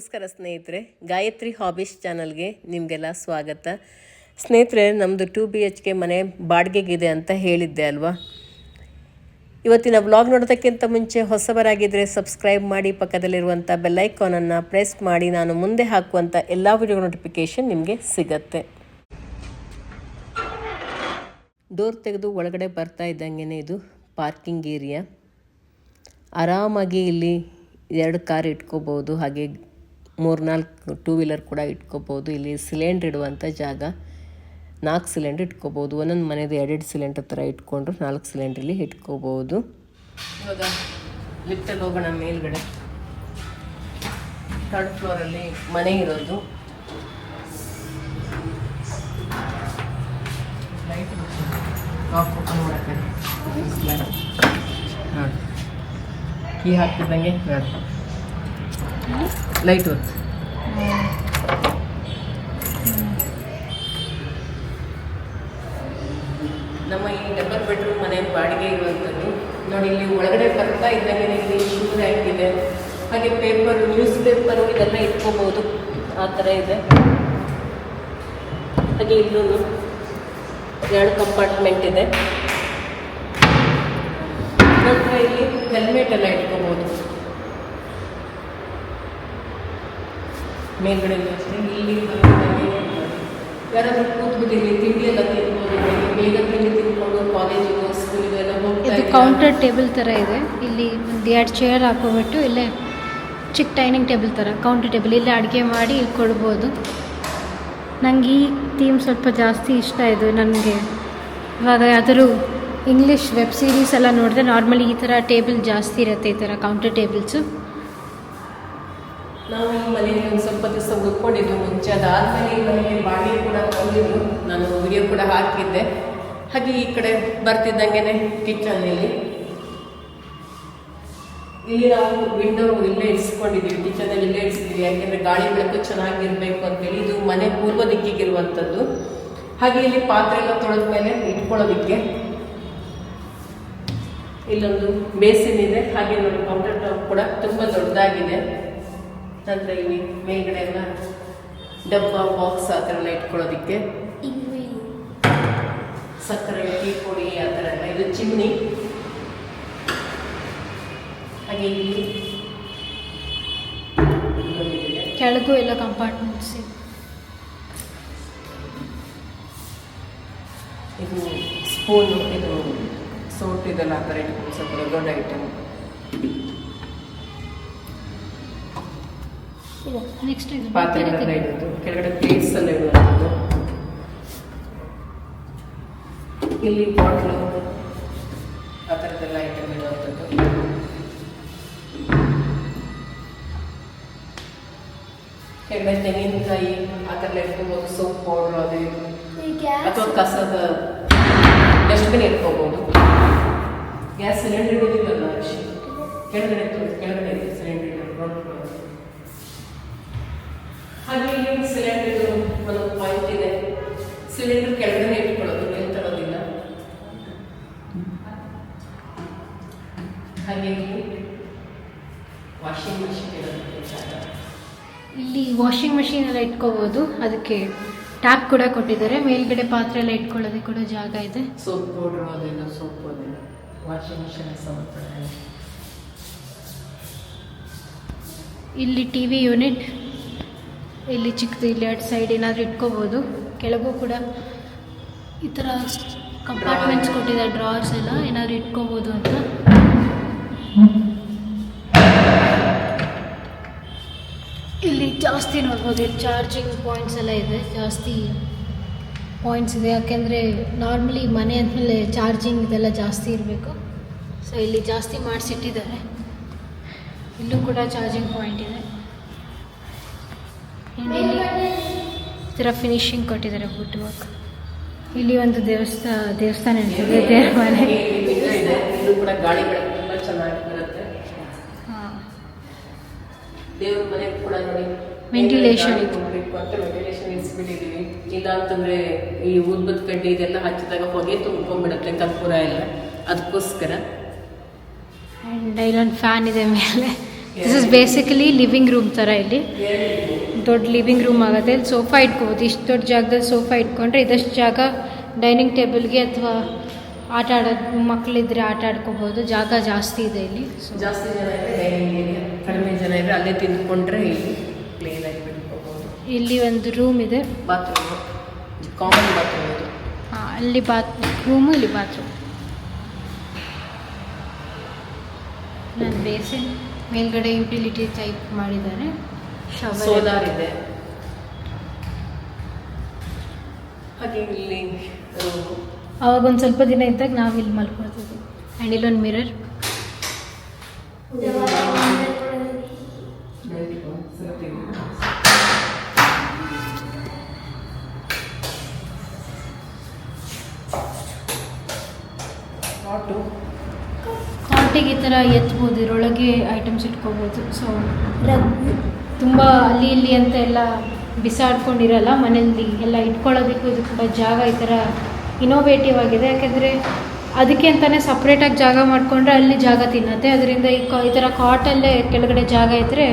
ನಮಸ್ಕಾರ ಸ್ನೇಹಿತರೆ, ಗಾಯತ್ರಿ ಹಾಬೀಸ್ ಚಾನಲ್ಗೆ ನಿಮಗೆಲ್ಲ ಸ್ವಾಗತ. ಸ್ನೇಹಿತರೆ ನಮ್ಮದು ಟು ಬಿ ಎಚ್ ಕೆ ಮನೆ ಬಾಡಿಗೆಗಿದೆ ಅಂತ ಹೇಳಿದ್ದೆ ಅಲ್ವಾ? ಇವತ್ತಿನ ವ್ಲಾಗ್ ನೋಡೋದಕ್ಕಿಂತ ಮುಂಚೆ ಹೊಸಬರಾಗಿದ್ದರೆ ಸಬ್ಸ್ಕ್ರೈಬ್ ಮಾಡಿ ಪಕ್ಕದಲ್ಲಿರುವಂಥ ಬೆಲ್ಲೈಕಾನನ್ನು ಪ್ರೆಸ್ ಮಾಡಿ, ನಾನು ಮುಂದೆ ಹಾಕುವಂಥ ಎಲ್ಲ ವಿಡಿಯೋ ನೋಟಿಫಿಕೇಷನ್ ನಿಮಗೆ ಸಿಗತ್ತೆ. ಡೋರ್ ತೆಗೆದು ಒಳಗಡೆ ಬರ್ತಾ ಇದ್ದಂಗೆ ಇದು ಪಾರ್ಕಿಂಗ್ ಏರಿಯಾ ಆರಾಮಾಗಿ ಇಲ್ಲಿ ಎರಡು ಕಾರ್ ಇಟ್ಕೋಬೋದು ಹಾಗೆ ಮೂರ್ನಾಲ್ಕು ಟೂ ವೀಲರ್ ಕೂಡ ಇಟ್ಕೋಬೋದು. ಇಲ್ಲಿ ಸಿಲಿಂಡ್ರ್ ಇಡುವಂಥ ಜಾಗ. ನಾಲ್ಕು ಸಿಲಿಂಡ್ರ್ ಇಟ್ಕೋಬೋದು. ಒಂದೊಂದು ಮನೆದು ಎರಡೆರಡು ಸಿಲಿಂಡ್ರ್ ಥರ ಇಟ್ಕೊಂಡ್ರು ನಾಲ್ಕು ಸಿಲಿಂಡ್ರಲ್ಲಿ ಇಟ್ಕೋಬೋದು. ಇವಾಗ ಲಿಫ್ಟಲ್ಲಿ ಹೋಗೋಣ ಮೇಲ್ಗಡೆ. ಥರ್ಡ್ ಫ್ಲೋರಲ್ಲಿ ಮನೆ ಇರೋದು. ಲೈಟ್ ಓಪನ್ ಕೀ ಹಾಕ್ತಿದ್ದಂಗೆ. ನೋಡಿ ಲೈಟ್ ವರ್ಕ್ ನಮ್ಮ ಈ ಡಬಲ್ ಬೆಡ್ರೂಮ್ ಮನೆ ಬಾಡಿಗೆ ಇರುವಂಥದ್ದು. ನೋಡಿ, ಇಲ್ಲಿ ಒಳಗಡೆ ಬರ್ತಾ ಇದ್ದಂಗೆ ಇಲ್ಲಿ ಶೂ ರ್ಯಾಕ್ ಇದೆ. ಹಾಗೆ ಪೇಪರ್ ನ್ಯೂಸ್ ಪೇಪರು ಇದೆಲ್ಲ ಇಟ್ಕೋಬೋದು. ಆ ಥರ ಇದೆ. ಹಾಗೆ ಇಲ್ಲೂ ಎರಡು ಕಂಪಾರ್ಟ್ಮೆಂಟ್ ಇದೆ. ನಂತರ ಇಲ್ಲಿ ಹೆಲ್ಮೆಟ್ ಎಲ್ಲ ಇಟ್ಕೋಬೋದು. ಮೇಲ್ಗಡೆ ಅಷ್ಟೇ ಇಲ್ಲಿ ಯಾರಾದರೂ ಯಾರಾದ್ರೂ ಕೂತ್ಬಿಟ್ಟು ಇಲ್ಲಿ ತಿಂಡಿ ಎಲ್ಲ ತಿನ್ಬೋದು ಬೇಗ ತಿಂಡಿ ತಿನ್ಕೊಂಡು ಕಾಲೇಜಿಗೆ ಸ್ಕೂಲಿಗೆ ಎಲ್ಲ ಹೋಗ್ತಾ ಇದು ಕೌಂಟರ್ ಟೇಬಲ್ ಥರ ಇದೆ. ಇಲ್ಲಿ ಒಂದು ಎರಡು ಚೇರ್ ಹಾಕೋಬಿಟ್ಟು ಇಲ್ಲೇ ಚಿಕ್ಕ ಡೈನಿಂಗ್ ಟೇಬಲ್ ಥರ ಕೌಂಟರ್ ಟೇಬಲ್ ಇಲ್ಲೇ ಅಡುಗೆ ಮಾಡಿ ಇಲ್ಲಿ ಕೊಡ್ಬೋದು. ನನಗೆ ಈ ಥೀಮ್ ಸ್ವಲ್ಪ ಜಾಸ್ತಿ ಇಷ್ಟ ಇದು ನನಗೆ. ಇವಾಗ ಯಾವ್ದಾದ್ರು ಇಂಗ್ಲೀಷ್ ವೆಬ್ ಸೀರೀಸ್ ಎಲ್ಲ ನೋಡಿದ್ರೆ ನಾರ್ಮಲಿ ಈ ಥರ ಟೇಬಲ್ ಜಾಸ್ತಿ ಇರುತ್ತೆ ಈ ಥರ ಕೌಂಟರ್ ಟೇಬಲ್ಸು ನಾವು ಈ ಮನೆಯಲ್ಲಿ ಒಂದು ಸ್ವಲ್ಪ ದಿವಸ ಉಳ್ಕೊಂಡಿದ್ದು ಮುಂಚೆ ಅದಾದ್ಮೇಲೆ ಈ ಮನೆಯಲ್ಲಿ ಬಾಡಿಗೆ ಕೂಡ ತಂದಿದ್ರು ನಾನು ವಿಡಿಯೋ ಕೂಡ ಹಾಕಿದ್ದೆ. ಹಾಗೆ ಈ ಕಡೆ ಬರ್ತಿದ್ದಂಗೆ ಕಿಚನ್ ಇಲ್ಲಿ ನಾವು ವಿಂಡೋ ಇಲ್ಲೇ ಇರಿಸ್ಕೊಂಡಿದ್ದೀವಿ. ಕಿಚನಲ್ಲಿ ಇಲ್ಲೇ ಇರಿಸಿದ್ದೀವಿ ಯಾಕೆಂದ್ರೆ ಗಾಳಿ ಬೆಳಕು ಚೆನ್ನಾಗಿರಬೇಕು ಅಂತೇಳಿ ಇದು ಮನೆ ಪೂರ್ವ ದಿಕ್ಕಿಗಿರುವಂಥದ್ದು. ಹಾಗೆ ಇಲ್ಲಿ ಪಾತ್ರೆ ಎಲ್ಲ ತೊಳೆದ ಮೇಲೆ ಇಟ್ಕೊಳ್ಳೋದಿಕ್ಕೆ ಇಲ್ಲೊಂದು ಬೇಸಿನ್ ಇದೆ. ಹಾಗೆ ನೋಡಿ ಕೌಂಟರ್ ಟಾಪ್ ಕೂಡ ತುಂಬ ದೊಡ್ಡದಾಗಿದೆ. ನಂತರ ಇಲ್ಲಿ ಮೇಲ್ಗಡೆ ಎಲ್ಲ ಡಬ್ಬ ಬಾಕ್ಸ್ ಆ ಥರ ಎಲ್ಲ ಇಟ್ಕೊಳ್ಳೋದಕ್ಕೆ. ಸಕ್ಕರೆ ಟೀ ಪುಡಿ ಆ ಥರ ಎಲ್ಲ. ಇದು ಚಿಮ್ನಿ. ಹಾಗೆ ಇಲ್ಲಿ. ಕೆಳಗೂ ಎಲ್ಲ ಕಂಪಾರ್ಟ್ಮೆಂಟ್ಸ್ ಇದು ಸ್ಪೂನು ಇದು ಸೋಟ್ ಇದೆಲ್ಲ ಆ ಥರ ಇಟ್ಕೊಂಡು ಸ್ವಲ್ಪ ದೊಡ್ಡ ಐಟಮ್ ನೆಕ್ಸ್ಟ್ ಇದು ಪಾತ್ರೆಗಳೆಲ್ಲ ಇಡೋದು. ಕೆಳಗಡೆ ಪ್ಲೇಟ್ಸ್ ಎಲ್ಲ ಇಡುವಂಥದ್ದು ಇಲ್ಲಿ ಬಾಟ್ಲು ಆ ಥರದ್ದೆಲ್ಲ ಐಟಮ್ ಇಡುವಂಥದ್ದು. ಕೆಳಗಡೆ ತೆಂಗಿನಕಾಯಿ ಆ ಥರ ಇಟ್ಕೋಬೋದು. ಸೋಪ್ ಪೌಡ್ರು ಅದು ಅಥವಾ ಕಸದ ಡಸ್ಟ್ಬಿನ್ ಇಟ್ಕೋಬೋದು. ಗ್ಯಾಸ್ ಸಿಲಿಂಡರ್ ಇಡೋದಿಲ್ಲ ಅಕ್ಷಿ ಕೆಳಗಡೆ ಕೆಳಗಡೆ ಇದೆ ಸಿಲಿಂಡರ್ ಗ್ರೌಂಡ್ ಫ್ಲೋರ್ ಇಲ್ಲಿ ಸಿಲಿಂಡರ್ ಒಂದು ಪಾಯಿಂಟ್ ಇದೆ. ಸಿಲಿಂಡರ್ ಕೆಳಗಡೆ ಇಟ್ಕೊಳ್ಳೋದು ಮೇಲೆ ತರೋದಿಲ್ಲ. ಹಾಗೆ ವಾಷಿಂಗ್ ಮಿಷಿನ್ ಇರೋದಕ್ಕೆ ಇಲ್ಲಿ ವಾಷಿಂಗ್ ಮಷಿನ್ ಎಲ್ಲ ಇಟ್ಕೋಬಹುದು ಅದಕ್ಕೆ ಟ್ಯಾಪ್ ಕೂಡ ಕೊಟ್ಟಿದ್ದಾರೆ. ಮೇಲ್ಗಡೆ ಪಾತ್ರೆ ಎಲ್ಲ ಇಟ್ಕೊಳ್ಳೋದಕ್ಕೆ ಕೂಡ ಜಾಗ ಇದೆ. ಸೋಪ್ ಪೌಡರ್ ಅದೆಲ್ಲ ಸೋಪ್ ಅದೆಲ್ಲ ವಾಷಿಂಗ್ ಮಿಷಿನ್ ಸಮರ್ಪಣೆ ಇಲ್ಲಿ ಟಿ ವಿ ಯೂನಿಟ್ ಇಲ್ಲಿ ಚಿಕ್ಕದು ಇಲ್ಲಿ ಎರಡು ಸೈಡ್ ಏನಾದರೂ ಇಟ್ಕೋಬೋದು. ಕೆಳಗೂ ಕೂಡ ಈ ಥರ ಕಂಪಾರ್ಟ್ಮೆಂಟ್ಸ್ ಕೊಟ್ಟಿದ್ದಾರೆ ಡ್ರಾರ್ಸ್ ಎಲ್ಲ. ಏನಾದರೂ ಇಟ್ಕೋಬೋದು ಅಂತ. ಇಲ್ಲಿ ಜಾಸ್ತಿ ನೋಡ್ಬೋದು, ಇಲ್ಲಿ ಚಾರ್ಜಿಂಗ್ ಪಾಯಿಂಟ್ಸ್ ಎಲ್ಲ ಇದೆ. ಜಾಸ್ತಿ ಪಾಯಿಂಟ್ಸ್ ಇದೆ. ಯಾಕೆಂದರೆ ನಾರ್ಮಲಿ ಮನೆ ಅಂದಮೇಲೆ ಚಾರ್ಜಿಂಗ್ ಇದೆಲ್ಲ ಜಾಸ್ತಿ ಇರಬೇಕು. ಸೊ ಇಲ್ಲಿ ಜಾಸ್ತಿ ಮಾಡಿಸಿಟ್ಟಿದ್ದಾರೆ. ಇಲ್ಲೂ ಕೂಡ ಚಾರ್ಜಿಂಗ್ ಪಾಯಿಂಟ್ ಇದೆ. ಇಲ್ಲಿ ಈ ಥರ ಫಿನಿಶಿಂಗ್ ಕೊಟ್ಟಿದ್ದಾರೆ ವುಡ್ ವರ್ಕ್ ಇಲ್ಲಿ ಒಂದು ದೇವಸ್ಥಾನ ದೇವಸ್ಥಾನ ಇಲ್ಲಿ ಇದೆ ಇದು ಕೂಡ ಗಾಳಿ ಬೆಳಕು ತುಂಬ ಚೆನ್ನಾಗಿ ಬರುತ್ತೆ. ಹಾಂ. ದೇವ್ರ ಮನೆ ಕೂಡ ನೋಡಿ. Ventilation ಗಾಳಿ ಇದೆ. ಹೋಗ್ಬೇಕು ಅಂತ ವೆಂಟಿಲೇಷನ್ ಇಲ್ಲ ಅಂತಂದ್ರೆ ಈ ಊದ್ಬತ್ ಕಡ್ಡಿ ಇದೆಲ್ಲ ಹಚ್ಚಿದಾಗ ಹೊಗೆ ತುಂಬ್ಕೊಂಡ್ಬಿಡುತ್ತೆ ಕರ್ಪೂರ ಎಲ್ಲ. ಅದಕ್ಕೋಸ್ಕರ. ಆ್ಯಂಡ್ ಇಲ್ಲೊಂದು ಫ್ಯಾನ್ ಇದೆ ಮೇಲೆ. This is basically living room ಥರ ಇಲ್ಲಿ. ದೊಡ್ಡ ಲಿವಿಂಗ್ ರೂಮ್ ಆಗುತ್ತೆ. ಇಲ್ಲಿ ಸೋಫಾ ಇಟ್ಕೋಬೋದು. ಇಷ್ಟು ದೊಡ್ಡ ಜಾಗದಲ್ಲಿ ಸೋಫಾ ಇಟ್ಕೊಂಡ್ರೆ ಇದಷ್ಟು ಜಾಗ ಡೈನಿಂಗ್ ಟೇಬಲ್ಗೆ ಅಥವಾ ಆಟ ಆಡೋದು ಮಕ್ಕಳಿದ್ರೆ ಆಟ ಆಡ್ಕೋಬೋದು. ಜಾಗ ಜಾಸ್ತಿ ಇದೆ ಇಲ್ಲಿ. ಜಾಸ್ತಿ ಜನ ಡೈನಿಂಗ್ ಏರಿಯಾ ಕಡಿಮೆ ಜನ ಅಲ್ಲೇ ತಿಂದ್ಕೊಂಡ್ರೆ ಇಲ್ಲಿ ಆಗಿ ಇಲ್ಲಿ ಒಂದು ರೂಮ್ ಇದೆ. ಬಾತ್ರೂಮ್ ಕಾಮನ್ ಬಾತ್ರೂಮ್ ಇದು. ಹಾಂ ಅಲ್ಲಿ ಬಾತ್ ರೂಮು ಇಲ್ಲಿ ಬಾತ್ರೂಮ್ ನಾನು ಬೇಸಿನ್ ಮೇಲ್ಗಡೆ ಯುಟಿಲಿಟಿ ಟೈಪ್ ಮಾಡಿದ್ದಾರೆ. ಸೋಲಾರ್ ಇದೆ ಹಾಗೆ ಇಲ್ಲಿ ರೂಮು ಅವಾಗ ಒಂದು ಸ್ವಲ್ಪ ದಿನ ಇದ್ದಾಗ ನಾವು ಇಲ್ಲಿ ಮಲ್ಕೊಳ್ತೀವಿ ಆ್ಯಂಡ್ ಇಲ್ಲೊಂದು ಮಿರರ್ ಕಾಟು ಕಾಟಿಗೆ ಈ ಥರ ಎತ್ಬೋದು ಇದರೊಳಗೆ ಐಟಮ್ಸ್ ಇಟ್ಕೋಬೋದು. ಸೊ ತುಂಬ ಅಲ್ಲಿ ಇಲ್ಲಿ ಅಂತ ಎಲ್ಲ ಬಿಸಾಡ್ಕೊಂಡಿರಲ್ಲ, ಮನೆಯಲ್ಲಿ ಎಲ್ಲ ಇಟ್ಕೊಳ್ಳೋದಕ್ಕೂ ಇದು ತುಂಬ ಜಾಗ ಈ ಥರ ಇನೋವೇಟಿವ್ ಆಗಿದೆ. ಯಾಕೆಂದರೆ ಅದಕ್ಕೆ ಅಂತಲೇ ಸಪ್ರೇಟಾಗಿ ಜಾಗ ಮಾಡಿಕೊಂಡ್ರೆ ಅಲ್ಲಿ ಜಾಗ ತಿನ್ನತ್ತೆ. ಅದರಿಂದ ಈ ಕ ಈ ಥರ ಕಾಟಲ್ಲೇ ಕೆಳಗಡೆ ಜಾಗ ಇದ್ದರೆ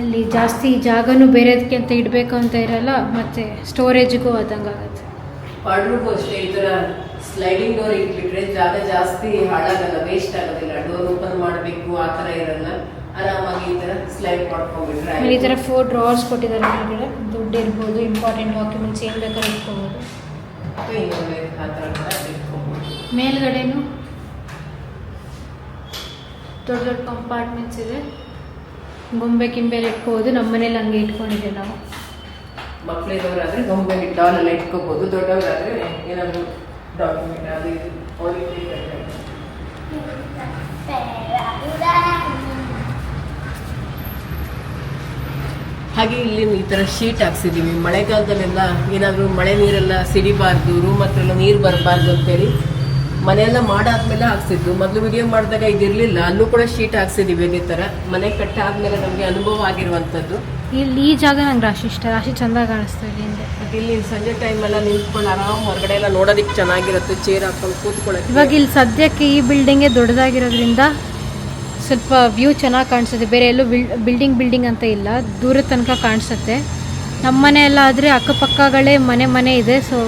ಅಲ್ಲಿ ಜಾಸ್ತಿ ಜಾಗನೂ ಬೇರೆದಕ್ಕೆ ಅಂತ ಇಡಬೇಕು ಅಂತ ಇರಲ್ಲ, ಮತ್ತು ಸ್ಟೋರೇಜ್ಗೂ ಆದಂಗೆ ಆಗುತ್ತೆ. ಸ್ಲೈಡಿಂಗ್ ಡೋರ್ ಇಟ್ಬಿಟ್ರೆ ಜಾಗ ಜಾಸ್ತಿ ಹಾಳಾಗಲ್ಲ ವೇಸ್ಟ್ ಆಗೋದಿಲ್ಲ. ಡೋರ್ ಓಪನ್ ಮಾಡಬೇಕು, ಆ ಥರ ಇರಲ್ಲ. ಆರಾಮಾಗಿ ಈ ತರ ಸ್ಲೈಡ್ ಮಾಡ್ಕೊಂಡ್ಬಿಟ್ರೆ ಆಮೇಲೆ ಈ ಥರ ಫೋರ್ ಡ್ರಾವರ್ಸ್ ಕೊಟ್ಟಿದ್ದಾರೆ ಕೆಳಗಡೆ ದುಡ್ಡು ಇರ್ಬೋದು ಇಂಪಾರ್ಟೆಂಟ್ ಡಾಕ್ಯುಮೆಂಟ್ಸ್ ಏನು ಬೇಕಾದ್ರೂ ಇಟ್ಕೋಬೋದು. ಇನ್ನೊಂದು ಆ ಥರ ಇಟ್ಕೊಬೋದು. ಮೇಲ್ಗಡೆನೂ ದೊಡ್ಡ ದೊಡ್ಡ ಕಂಪಾರ್ಟ್ಮೆಂಟ್ಸ್ ಇದೆ. ಗೊಂಬೆ ಕಿಂಬೆಲ್ಲ ಇಟ್ಕೋಬೋದು. ನಮ್ಮ ಮನೇಲಿ ಹಂಗೆ ಇಟ್ಕೊಂಡಿದ್ದೀವಿ ನಾವು. ಮಕ್ಳಿರೋರಾದ್ರೆ ಗೊಂಬೆ ಡಾಲ್ ಎಲ್ಲ ಇಟ್ಕೋಬಹುದು ದೊಡ್ಡವರಾದ್ರೆ ಏನಾದ್ರು ಡಾಕ್ಯುಮೆಂಟ್ ಅದು ಇದು ಅವ್ರಿಗೆ ಬೇಕಾದ್ರೆ. ಹಾಗೆ ಇಲ್ಲಿ ಈ ತರ ಶೀಟ್ ಹಾಕ್ಸಿದೀವಿ ಮಳೆಗಾಲದಲ್ಲೆಲ್ಲ ಏನಾದರೂ ಮಳೆ ನೀರೆಲ್ಲ ಸಿಡಿಬಾರ್ದು ರೂಮ್ ಹತ್ರ ಎಲ್ಲ ನೀರು ಬರಬಾರ್ದು ಅಂತೇಳಿ ಮನೆಯೆಲ್ಲ ಮಾಡಾದ್ಮೇಲೆ ಹಾಕ್ಸಿದ್ದು ಮೊದಲು ವಿಡಿಯೋ ಮಾಡಿದಾಗ ಇದಿರಲಿಲ್ಲ. ಅಲ್ಲೂ ಕೂಡ ಶೀಟ್ ಹಾಕ್ಸಿದೀವಿ ಅದೇ ತರ. ಮನೆ ಕಟ್ಟಾದ್ಮೇಲೆ ನಮಗೆ ಅನುಭವ ಆಗಿರುವಂಥದ್ದು ಇಲ್ಲಿ ಈ ಜಾಗ ನಂಗೆ ರಾಶಿ ಇಷ್ಟ. ರಾಶಿ ಚಂದ ಕಾಣಿಸ್ತಾ ಇಲ್ಲಿ. ಇಲ್ಲಿ ಸಂಜೆ ಟೈಮೆಲ್ಲ ನಿಂತ್ಕೊಂಡು ಆರಾಮ್ ಹೊರಗಡೆ ಎಲ್ಲ ನೋಡೋದಕ್ಕೆ ಚೆನ್ನಾಗಿರುತ್ತೆ. ಚೇರ್ ಹಾಕೊಂಡು ಕೂತ್ಕೊಳ್ಳೋದು ಇವಾಗ ಇಲ್ಲಿ ಸದ್ಯಕ್ಕೆ ಈ ಬಿಲ್ಡಿಂಗೇ ದೊಡ್ಡದಾಗಿರೋದ್ರಿಂದ ಸ್ವಲ್ಪ ವ್ಯೂ ಚೆನ್ನಾಗಿ ಕಾಣಿಸುತ್ತೆ. ಬೇರೆ ಎಲ್ಲೂ ಬಿಲ್ ಬಿಲ್ಡಿಂಗ್ ಬಿಲ್ಡಿಂಗ್ ಅಂತ ಇಲ್ಲ. ದೂರದ ತನಕ ಕಾಣಿಸುತ್ತೆ. ನಮ್ಮ ಮನೆ ಎಲ್ಲ ಆದರೆ ಅಕ್ಕಪಕ್ಕಗಳೇ ಮನೆ ಮನೆ ಇದೆ. ಸೊ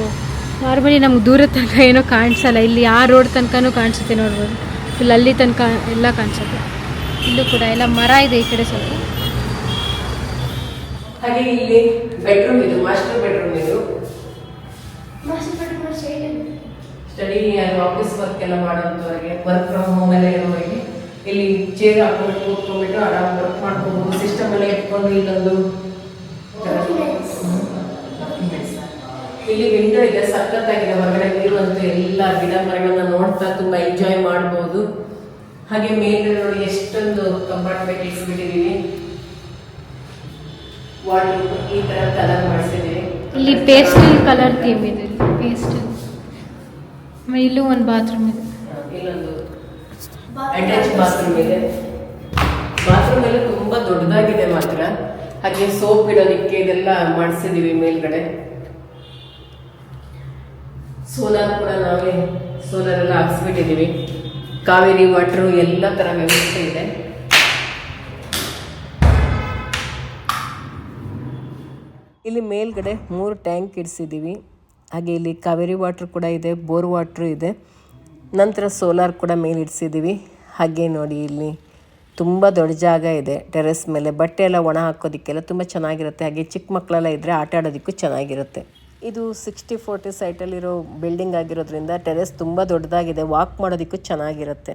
ನಾರ್ಮಲಿ ನಮ್ಗೆ ದೂರ ತನಕ ಏನೂ ಕಾಣಿಸಲ್ಲ. ಇಲ್ಲಿ ಆ ರೋಡ್ ತನಕನೂ ಕಾಣಿಸುತ್ತೆ ನೋಡ್ಬೋದು. ಫುಲ್ ಅಲ್ಲಿ ತನಕ ಎಲ್ಲ ಕಾಣಿಸುತ್ತೆ. ಇಲ್ಲೂ ಕೂಡ ಎಲ್ಲ ಮರ ಇದೆ ಈ ಕಡೆ ಸ್ವಲ್ಪ. ಹಾಗೆ ಇಲ್ಲಿ ಬೆಡ್ರೂಮ್ ಇದು ಮಾಸ್ಟರ್ ಬೆಡ್ರೂಮ್ ಇದು. ಸ್ಟಡಿ ಆಫೀಸ್ ವರ್ಕ್ ಎಲ್ಲ ಮಾಡೋಂಥವ್ರಿಗೆ ವರ್ಕ್ ಫ್ರಮ್ ಹೋಮ್ ಎಲ್ಲ ಇರೋರಿಗೆ ಇಲ್ಲಿ ಚೇರ್ ಹಾಕೊಂಡು ಕೂತ್ಕೊಂಡ್ಬಿಟ್ಟು ಆರಾಮ್ ವರ್ಕ್ ಮಾಡ್ಕೋಬಹುದು ಸಿಸ್ಟಮ್ ಎಲ್ಲ ಇಟ್ಕೊಂಡು ಇಲ್ಲೊಂದು ಇಲ್ಲಿ ವಿಂಡೋ ಇದೆ ಸಕ್ಕತ್ತಾಗಿದೆ ಹೊರಗಡೆ ನೀರು ಅಂತೂ ಎಲ್ಲ ಗಿಡ ಮರಗಳನ್ನ ನೋಡ್ತಾ ತುಂಬಾ ಎಂಜಾಯ್ ಮಾಡಬಹುದು ಹಾಗೆ ಮೇಲ್ಗಡೆ ನೋಡಿ ಎಷ್ಟೊಂದು ಕಂಪಾರ್ಟ್ಮೆಂಟ್ ಇಟ್ಬಿಟ್ಟಿದೀವಿ ವಾಟರ್ ಈ ತರ ಕಲರ್ ಮಾಡಿಸಿದೀವಿ ಇಲ್ಲಿ ಪೇಸ್ಟಲ್ ಕಲರ್ ಥೀಮ್ ಇದೆ. ಪೇಸ್ಟಲ್ ಇಲ್ಲೂ ಒಂದು ಬಾತ್ರೂಮ್ ಇದೆ. ಇಲ್ಲೊಂದು ಅಟ್ಯಾಚ್ ಬಾತ್ರೂಮ್ ಇದೆ ಬಾತ್ರೂಮ್ ಎಲ್ಲ ತುಂಬಾ ದೊಡ್ಡದಾಗಿದೆ ಮಾತ್ರ. ಹಾಗೆ ಸೋಪ್ ಇಡೋದಿಕ್ಕೆ ಇದೆಲ್ಲ ಮಾಡಿಸಿದೀವಿ ಮೇಲ್ಗಡೆ. ಸೋಲಾರ್ ಕೂಡ ನಾವೇ ಸೋಲಾರ್ ಎಲ್ಲ ಹಾಕ್ಸ್ಬಿಟ್ಟಿದೀವಿ. ಕಾವೇರಿ ವಾಟರ್ ಎಲ್ಲ ತರ ವ್ಯವಸ್ಥೆ ಇದೆ. ಇಲ್ಲಿ ಮೇಲ್ಗಡೆ ಮೂರು ಟ್ಯಾಂಕ್ ಇಡಿಸಿದ್ದೀವಿ ಹಾಗೆ ಇಲ್ಲಿ ಕಾವೇರಿ ವಾಟ್ರ್ ಕೂಡ ಇದೆ ಬೋರ್ ವಾಟ್ರು ಇದೆ. ನಂತರ ಸೋಲಾರ್ ಕೂಡ ಮೇಲೆ ಇಡಿಸಿದ್ದೀವಿ. ಹಾಗೆ ನೋಡಿ ಇಲ್ಲಿ ತುಂಬ ದೊಡ್ಡ ಜಾಗ ಇದೆ ಟೆರೆಸ್ ಮೇಲೆ. ಬಟ್ಟೆ ಎಲ್ಲ ಒಣ ಹಾಕೋದಕ್ಕೆಲ್ಲ ತುಂಬ ಚೆನ್ನಾಗಿರುತ್ತೆ. ಹಾಗೆ ಚಿಕ್ಕ ಮಕ್ಕಳೆಲ್ಲ ಇದ್ದರೆ ಆಟ ಆಡೋದಕ್ಕೂ ಚೆನ್ನಾಗಿರುತ್ತೆ. ಇದು ಸಿಕ್ಸ್ಟಿ ಫೋರ್ಟಿ ಸೈಟಲ್ಲಿರೋ ಬಿಲ್ಡಿಂಗ್ ಆಗಿರೋದ್ರಿಂದ ಟೆರೆಸ್ ತುಂಬ ದೊಡ್ಡದಾಗಿದೆ. ವಾಕ್ ಮಾಡೋದಕ್ಕೂ ಚೆನ್ನಾಗಿರುತ್ತೆ.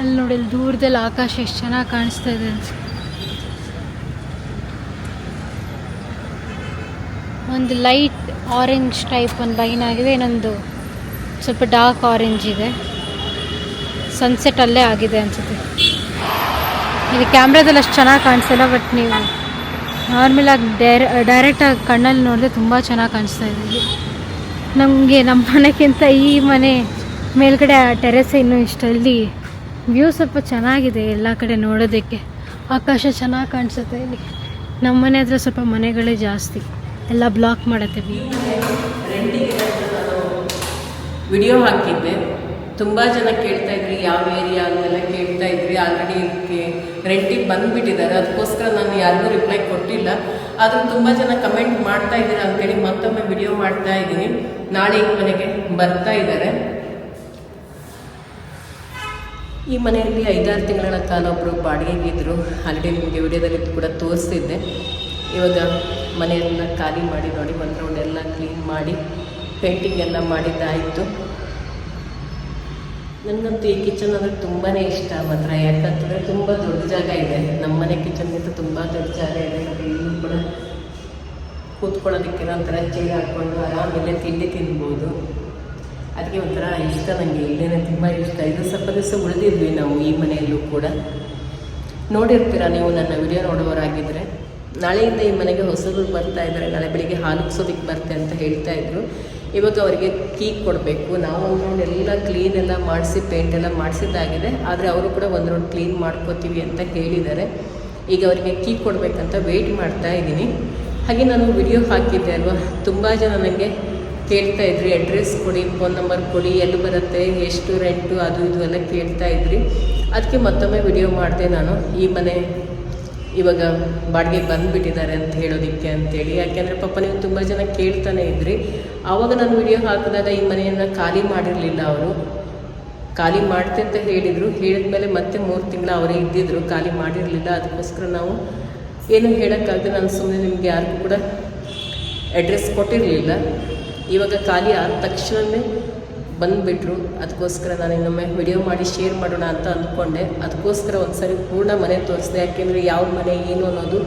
ಅಲ್ಲಿ ನೋಡಿ ದೂರದಲ್ಲಿ ಆಕಾಶ ಎಷ್ಟು ಚೆನ್ನಾಗಿ ಕಾಣಿಸ್ತಾ ಇದೆ ಒಂದು ಲೈಟ್ ಆರೆಂಜ್ ಟೈಪ್ ಒಂದು ಲೈನ್ ಆಗಿದೆ, ಇನ್ನೊಂದು ಸ್ವಲ್ಪ ಡಾರ್ಕ್ ಆರೆಂಜ್ ಇದೆ. ಸನ್ಸೆಟ್ ಅಲ್ಲೇ ಆಗಿದೆ ಅನ್ಸುತ್ತೆ. ಇದು ಕ್ಯಾಮ್ರಾದಲ್ಲಿ ಅಷ್ಟು ಚೆನ್ನಾಗಿ ಕಾಣಿಸಲ್ಲ ಬಟ್ ನೀವು ನಾರ್ಮಲಾಗಿ ಡೈರೆ ಡೈರೆಕ್ಟಾಗಿ ಕಣ್ಣಲ್ಲಿ ನೋಡಿದ್ರೆ ತುಂಬ ಚೆನ್ನಾಗಿ ಕಾಣಿಸ್ತಾ ಇದೆ. ನಮಗೆ, ನಮ್ಮ ಮನೆಗಿಂತ ಈ ಮನೆ ಮೇಲ್ಗಡೆ ಆ ಟೆರೆಸ್ ಇನ್ನೂ ಇಷ್ಟ. ಇಲ್ಲಿ ವ್ಯೂ ಸ್ವಲ್ಪ ಚೆನ್ನಾಗಿದೆ ಎಲ್ಲ ಕಡೆ ನೋಡೋದಕ್ಕೆ. ಆಕಾಶ ಚೆನ್ನಾಗಿ ಕಾಣಿಸುತ್ತೆ ಇಲ್ಲಿ. ನಮ್ಮ ಮನೆ ಹತ್ರ ಸ್ವಲ್ಪ ಮನೆಗಳೇ ಜಾಸ್ತಿ. ಎಲ್ಲ ಬ್ಲಾಕ್ ಮಾಡುತ್ತೆ. ವಿಡಿಯೋ ಹಾಕಿದ್ದೆ. ತುಂಬ ಜನ ಕೇಳ್ತಾ ಇದ್ರಿ, ಯಾವ ಏರಿಯಾ ಅಂತೆಲ್ಲ ಕೇಳ್ತಾ ಇದ್ರಿ. ಆಲ್ರೆಡಿ ಇದಕ್ಕೆ ರೆಂಟಿಗೆ ಬಂದುಬಿಟ್ಟಿದ್ದಾರೆ. ಅದಕ್ಕೋಸ್ಕರ ನಾನು ಯಾರಿಗೂ ರಿಪ್ಲೈ ಕೊಟ್ಟಿಲ್ಲ. ಆದರೂ ತುಂಬ ಜನ ಕಮೆಂಟ್ ಮಾಡ್ತಾ ಇದ್ದೀರಾ ಅಂತೇಳಿ ಮತ್ತೊಮ್ಮೆ ವಿಡಿಯೋ ಮಾಡ್ತಾ ಇದ್ದೀನಿ. ನಾಳೆ ಈ ಮನೆಗೆ ಬರ್ತಾ ಇದ್ದಾರೆ. ಈ ಮನೆಯಲ್ಲಿ ಐದಾರು ತಿಂಗಳ ಕಾಲ ಒಬ್ಬರು ಬಾಡಿಗೆಗಿದ್ದರು ಆಲ್ರೆಡಿ ನಿಮಗೆ ವಿಡಿಯೋದಲ್ಲಿ ಕೂಡ ತೋರಿಸಿದ್ದೆ ಇವಾಗ ಮನೆಯೆಲ್ಲ ಖಾಲಿ ಮಾಡಿ ನೋಡಿ ಒಂದು ಎಲ್ಲ ಕ್ಲೀನ್ ಮಾಡಿ ಪೇಂಟಿಂಗ್ ಎಲ್ಲ ಮಾಡಿದ್ದಾಯಿತು. ನನಗಂತೂ ಈ ಕಿಚನ್ ಅಂದರೆ ತುಂಬಾ ಇಷ್ಟ ಮಾತ್ರ, ಯಾಕಂತಂದರೆ ತುಂಬ ದೊಡ್ಡ ಜಾಗ ಇದೆ. ನಮ್ಮ ಮನೆ ಕಿಚನ್ಗಿಂತ ತುಂಬ ದೊಡ್ಡ ಜಾಗ ಇದೆ. ಇಲ್ಲೂ ಕೂಡ ಕೂತ್ಕೊಳ್ಳೋದಕ್ಕೆ ಒಂಥರ ಚೇರ್ ಹಾಕ್ಕೊಂಡು ಆರಾಮಿಲ್ಲೇ ತಿಂಡಿ ತಿನ್ಬೋದು. ಅದಕ್ಕೆ ಒಂಥರ ಇಷ್ಟ ನನಗೆ ಇಲ್ಲೇ ತುಂಬ ಇಷ್ಟ. ಇದು ಸ್ವಲ್ಪ ದಿವಸ ಉಳಿದಿದ್ವಿ ನಾವು ಈ ಮನೆಯಲ್ಲೂ ಕೂಡ. ನೋಡಿರ್ತೀರ ನೀವು ನನ್ನ ವಿಡಿಯೋ ನೋಡುವವರಾಗಿದ್ದರೆ ನಾಳೆಯಿಂದ ಈ ಮನೆಗೆ ಹೊಸರು ಬರ್ತಾ ಇದ್ದಾರೆ, ನಾಳೆ ಬೆಳಿಗ್ಗೆ ಹಾಲು ಬರುತ್ತೆ ಬರ್ತೆ ಅಂತ ಹೇಳ್ತಾ ಇದ್ರು. ಇವಾಗ ಅವರಿಗೆ ಕೀ ಕೊಡಬೇಕು. ನಾವು ಒಂದು ರೌಂಡ್ ಎಲ್ಲ ಕ್ಲೀನ್ ಎಲ್ಲ ಮಾಡಿಸಿ ಪೇಂಟ್ ಎಲ್ಲ ಮಾಡಿಸಿದ್ದಾಗಿದೆ. ಆದರೆ ಅವರು ಕೂಡ ಒಂದು ರೌಂಡ್ ಕ್ಲೀನ್ ಮಾಡ್ಕೋತೀವಿ ಅಂತ ಹೇಳಿದ್ದಾರೆ. ಈಗ ಅವರಿಗೆ ಕೀ ಕೊಡಬೇಕಂತ ವೆಯ್ಟ್ ಮಾಡ್ತಾ ಇದ್ದೀನಿ. ಹಾಗೆ ನಾನು ವಿಡಿಯೋ ಹಾಕಿದ್ದೆ ಅಲ್ವಾ? ತುಂಬ ಜನ ನನಗೆ ಕೇಳ್ತಾ ಇದ್ರಿ ಅಡ್ರೆಸ್ ಕೊಡಿ ಫೋನ್ ನಂಬರ್ ಕೊಡಿ, ಎಲ್ಲಿ ಬರುತ್ತೆ, ಎಷ್ಟು ರೆಂಟು ಅದು ಇದು ಎಲ್ಲ ಕೇಳ್ತಾ ಇದ್ರಿ. ಅದಕ್ಕೆ ಮತ್ತೊಮ್ಮೆ ವಿಡಿಯೋ ಮಾಡಿದೆ ನಾನು ಈ ಮನೆ ಇವಾಗ ಬಾಡಿಗೆ ಬಂದುಬಿಟ್ಟಿದ್ದಾರೆ ಅಂತ ಹೇಳೋದಕ್ಕೆ ಅಂತೇಳಿ. ಯಾಕೆಂದರೆ ಪಾಪ ನೀವು ತುಂಬ ಜನ ಕೇಳ್ತಾನೆ ಇದ್ರಿ. ಆವಾಗ ನಾನು ವಿಡಿಯೋ ಹಾಕಿದಾಗ ಈ ಮನೆಯನ್ನು ಖಾಲಿ ಮಾಡಿರಲಿಲ್ಲ ಅವರು. ಖಾಲಿ ಮಾಡ್ತೆ ಅಂತ ಹೇಳಿದರು. ಹೇಳಿದ್ಮೇಲೆ ಮತ್ತೆ ಮೂರು ತಿಂಗಳು ಅವರೇ ಇದ್ದಿದ್ರು. ಖಾಲಿ ಮಾಡಿರಲಿಲ್ಲ. ಅದಕ್ಕೋಸ್ಕರ ನಾವು ಏನು ಹೇಳೋಕ್ಕಾಗದೆ ನಾನು ಸುಮ್ಮನೆ ನಿಮಗೆ ಯಾರಿಗೂ ಕೂಡ ಅಡ್ರೆಸ್ ಕೊಟ್ಟಿರಲಿಲ್ಲ. ಇವಾಗ ಖಾಲಿ ಆದ ತಕ್ಷಣವೇ ಬಂದುಬಿಟ್ರು. ಅದಕ್ಕೋಸ್ಕರ ನಾನು ಇನ್ನೊಮ್ಮೆ ವಿಡಿಯೋ ಮಾಡಿ ಶೇರ್ ಮಾಡೋಣ ಅಂತ ಅಂದ್ಕೊಂಡೆ. ಅದಕ್ಕೋಸ್ಕರ ಒಂದು ಸರಿ ಪೂರ್ಣ ಮನೆ ತೋರಿಸಿದೆ. ಯಾಕೆಂದರೆ ಯಾವ ಮನೆ ಏನು ಅನ್ನೋದು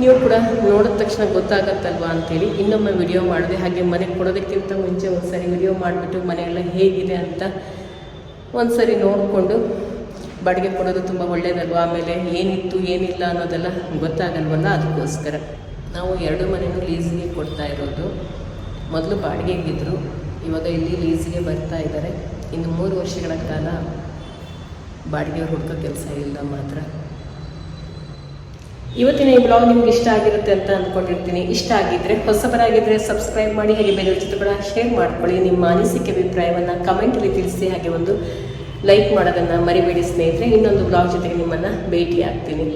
ನೀವು ಕೂಡ ನೋಡಿದ ತಕ್ಷಣ ಗೊತ್ತಾಗತ್ತಲ್ವಾ ಅಂತೇಳಿ ಇನ್ನೊಮ್ಮೆ ವಿಡಿಯೋ ಮಾಡಿದೆ. ಹಾಗೆ ಮನೆ ಕೊಡೋದಕ್ಕಿಂತ ಮುಂಚೆ ಒಂದು ಸರಿ ವಿಡಿಯೋ ಮಾಡಿಬಿಟ್ಟು ಮನೆಯೆಲ್ಲ ಹೇಗಿದೆ ಅಂತ ಒಂದು ಸರಿ ನೋಡಿಕೊಂಡು ಬಾಡಿಗೆ ಕೊಡೋದು ತುಂಬ ಒಳ್ಳೆಯದಲ್ವ ಆಮೇಲೆ ಏನಿತ್ತು, ಏನಿಲ್ಲ ಅನ್ನೋದೆಲ್ಲ ಗೊತ್ತಾಗಲ್ವಲ್ಲ? ಅದಕ್ಕೋಸ್ಕರ ನಾವು ಎರಡು ಮನೆಯೂ ಲೀಸಿಗೆ ಕೊಡ್ತಾ ಇರೋದು. ಮೊದಲು ಬಾಡಿಗೆಗಿದ್ರು ಇವಾಗ ಇಲ್ಲಿ ಲೀಸಿಗೆ ಬರ್ತಾ ಇದ್ದಾರೆ. ಇನ್ನು ಮೂರು ವರ್ಷಗಳ ಕಾಲ ಬಾಡಿಗೆ ಹುಡುಕೋ ಕೆಲಸ ಇಲ್ಲ ಮಾತ್ರ. ಇವತ್ತಿನ ಈ ಬ್ಲಾಗ್ ನಿಮ್ಗೆ ಇಷ್ಟ ಆಗಿರುತ್ತೆ ಅಂತ ಅಂದ್ಕೊಂಡಿರ್ತೀನಿ ಇಷ್ಟ ಆಗಿದ್ರೆ ಹೊಸಬರಾಗಿದ್ದರೆ ಸಬ್ಸ್ಕ್ರೈಬ್ ಮಾಡಿ, ಹಾಗೆ ಬೇರೆ ಜೊತೆ ಕೂಡ ಶೇರ್ ಮಾಡ್ಕೊಳ್ಳಿ. ನಿಮ್ಮ ಅನಿಸಿಕೆ, ಅಭಿಪ್ರಾಯವನ್ನು ಕಮೆಂಟಲ್ಲಿ ತಿಳಿಸಿ, ಹಾಗೆ ಒಂದು ಲೈಕ್ ಮಾಡೋದನ್ನು ಮರಿಬೇಡಿ ಸ್ನೇಹಿತರೆ. ಇನ್ನೊಂದು ಬ್ಲಾಗ್ ಜೊತೆಗೆ ನಿಮ್ಮನ್ನು ಭೇಟಿ ಆಗ್ತೀನಿ